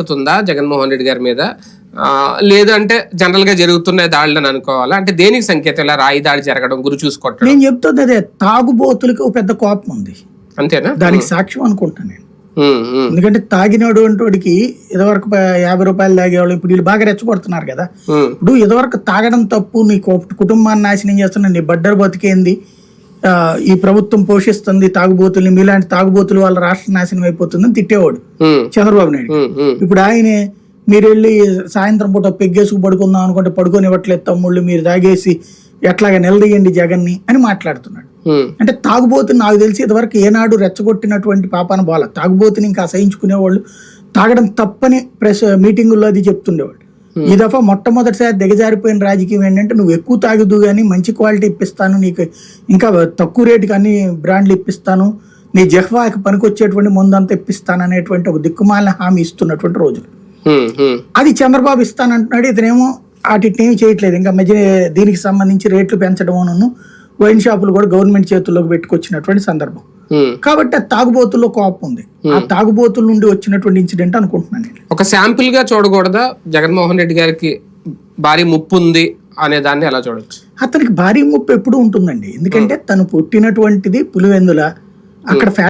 అవుతుందా జగన్మోహన్ రెడ్డి గారి మీద? ఆ, లేదు అంటే జనరల్గా జరుగుతున్న దాడులని అనుకోవాలా? అంటే దేనికి సంకేతం? ఇలా రాయి దాడి జరగడం గురి చూసుకోవటం నేను చెప్తుంది అదే తాగుబోతులకి ఒక పెద్ద కోపం ఉంది. అంతేనా? దానికి సాక్ష్యం అనుకుంటాను నేను. ఎందుకంటే తాగినోడు వాడికి ఇదివరకు యాభై రూపాయలు తాగేవాళ్ళు ఇప్పుడు వీళ్ళు బాగా రెచ్చగొడుతున్నారు కదా. ఇప్పుడు ఇదివరకు తాగడం తప్పు నీ కుటుంబాన్ని నాశనం చేస్తున్న నీ బడ్డరు బతికేంది? ఈ ప్రభుత్వం పోషిస్తుంది తాగుబోతుల్ని మీలాంటి తాగుబోతులు వాళ్ళ రాష్ట్ర నాశనం అయిపోతుందని తిట్టేవాడు చంద్రబాబు నాయుడు. ఇప్పుడు ఆయనే మీరు వెళ్ళి సాయంత్రం పూట పెగ్గేసుకు పడుకుందాం అనుకుంటే పడుకొని ఇవ్వట్లేదు తమ్ముళ్ళు మీరు తాగేసి ఎట్లాగా నిలదీయండి జగన్ని అని మాట్లాడుతున్నాడు. అంటే తాగుబోతుని నాకు తెలిసి ఇదివరకు ఏనాడు రెచ్చగొట్టినటువంటి పాపాన బాల. తాగుబోతుని ఇంకా అసహించుకునేవాళ్ళు తాగడం తప్పని ప్రెస్ మీటింగుల్లో అది చెప్తుండేవాళ్ళు ఈ దఫా మొట్టమొదటిసారి దిగజారిపోయిన రాజకీయం ఏంటంటే నువ్వు ఎక్కువ తాగుదు కానీ మంచి క్వాలిటీ ఇప్పిస్తాను నీకు ఇంకా తక్కువ రేటుకి అన్ని బ్రాండ్లు ఇప్పిస్తాను నీ జహ్వాకి పనికొచ్చేటువంటి ముందంతా ఇప్పిస్తాను అనేటువంటి ఒక దిక్కుమాలిన హామీ ఇస్తున్నటువంటి రోజులు. ఉమ్, ఉమ్, అది చంద్రబాబు ఇస్తానంటున్నాడు ఇతనేమో వాటిని ఏమి చేయట్లేదు. ఇంకా మధ్య దీనికి సంబంధించి రేట్లు పెంచడమును వైన్ షాపులు కూడా గవర్నమెంట్ చేతుల్లోకి పెట్టుకొచ్చినటువంటి సందర్భం. కాబట్టి ఆ తాగుబోతుల్లో కోపం ఉంది. ఆ తాగుబోతుల నుండి వచ్చినటువంటి ఇన్సిడెంట్ అనుకుంటున్నాను నేను. ఒక శాంపిల్గా చూడకూడదా? జగన్మోహన్ రెడ్డి గారికి భారీ ముప్పు ఉంది అనే దాన్ని ఎలా చూడొచ్చు? అతనికి భారీ ముప్పు ఎప్పుడు ఉంటుందండి. ఎందుకంటే తను పుట్టినటువంటిది పులివెందుల. అక్కడ